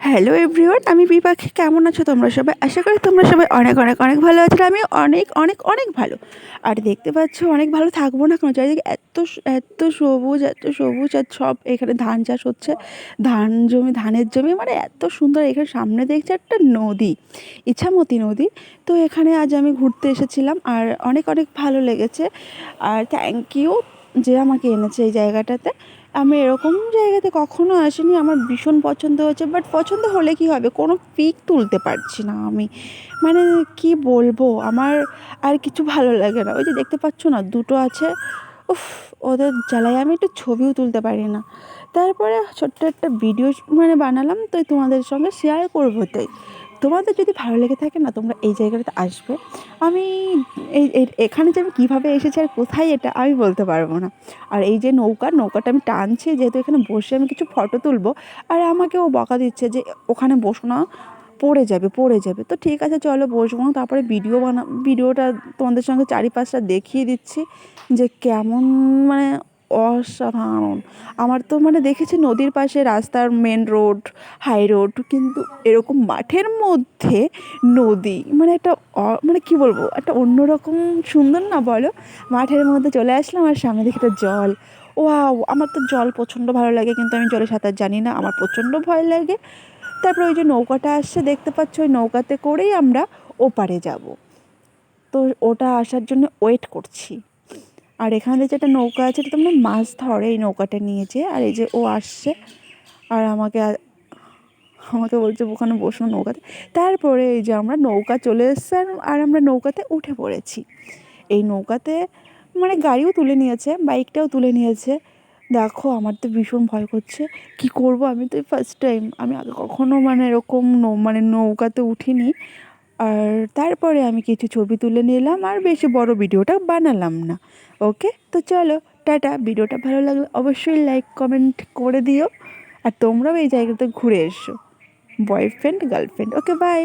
Hello everyone আমি বিপাখি কেমন আছো তোমরা সবাই? আশা করি তোমরা সবাই অনেক অনেক অনেক ভালো আছো আমি অনেক অনেক অনেক ভালো। আর দেখতে পাচ্ছ, অনেক ভালো থাকব না কেন? চারিদিকে এত এত সবুজ এত সবুজ আর সব এখানে ধান চাষ হচ্ছে। ধান জমি, ধানের জমি মানে এত সুন্দর এখানে সামনে দেখছি একটা নদী ইচ্ছামতি নদী। তো এখানে আজ আমি ঘুরতে এসেছিলাম আর অনেক অনেক ভালো লেগেছে। আর থ্যাংক ইউ যে আমাকে এনেছে এই জায়গাটাতে, আমি এরকম জায়গাতে কখনো আসিনি, আমার ভীষণ পছন্দ হয়েছে বাট পছন্দ হলে কি হবে? কোনো পিক তুলতে পারছি না আমি। মানে কি বলব? আমার আর কিছু ভালো লাগে না। ওই যে দেখতে পাচ্ছ না, দুটো আছে। উফ, ওদের জ্বালায় আমি একটু ছবিও তুলতে পারি না। তারপরে ছোট্ট একটা ভিডিও মানে বানালাম তো তোমাদের সঙ্গে শেয়ার করব তাই। তোমাদের যদি ভালো লেগে থাকে না, তোমরা এই জায়গাটাতে আসবে। আমি এই এখানে যে আমি কীভাবে এসেছি আর কোথায় এটা আমি বলতে পারব না। আর এই যে নৌকা, নৌকাটা আমি টানছি, যেহেতু এখানে বসে আমি কিছু ফটো তুলবো। আর আমাকে ও বকা দিচ্ছে যে, ওখানে বসো না, পড়ে যাবে পড়ে যাবে। তো ঠিক আছে, চলো বসবো। তারপরে ভিডিও বানা ভিডিওটা তোমাদের সঙ্গে চারিপাশটা দেখিয়ে দিচ্ছি যে কেমন মানে অসাধারণ। আমার তো মানে দেখেছি নদীর পাশে রাস্তার মেন রোড হাই রোড কিন্তু এরকম মাঠের মধ্যে নদী মানে একটা মানে কি বলব, একটা অন্যরকম সুন্দর না বলো? মাঠের মধ্যে চলে আসলাম আর সামনে দেখি একটা জল। ওয়াও, আমার তো জল প্রচণ্ড ভালো লাগে, কিন্তু আমি জলে সাঁতার জানি না, আমার প্রচণ্ড ভয় লাগে। তারপরে ওই যে নৌকাটা আসছে, দেখতে পাচ্ছ ওই নৌকাতে করেই আমরা ওপারে যাব। তো ওটা আসার জন্য ওয়েট করছি। আর এখানে যেটা নৌকা আছে, এটা তোমরা মাছ ধরে এই নৌকাটা নিয়েছে আর এই যে ও আসছে, আর আমাকে আমাকে বলছে, ওখানে বসো নৌকাতে। তারপরে এই যে আমরা নৌকা চলে এসছে, আর আমরা নৌকাতে উঠে পড়েছি। এই নৌকাতে মানে গাড়িও তুলে নিয়েছে, বাইকটাও তুলে নিয়েছে। দেখো, আমার তো ভীষণ ভয় করছে। কি করব? আমি তো ফার্স্ট টাইম আমি আগে কখনো মানে এরকম নৌ মানে নৌকাতে উঠিনি। আর তারপরে আমি কিছু ছবি তুলে নিলাম আর বেশি বড় ভিডিওটা বানালাম না। ওকে? তো চলো, টাটা। ভিডিওটা ভালো লাগলে অবশ্যই লাইক, কমেন্ট করে দিও। আর তোমরাও এই জায়গাতে ঘুরে এসো। Boyfriend, girlfriend. Okay, bye.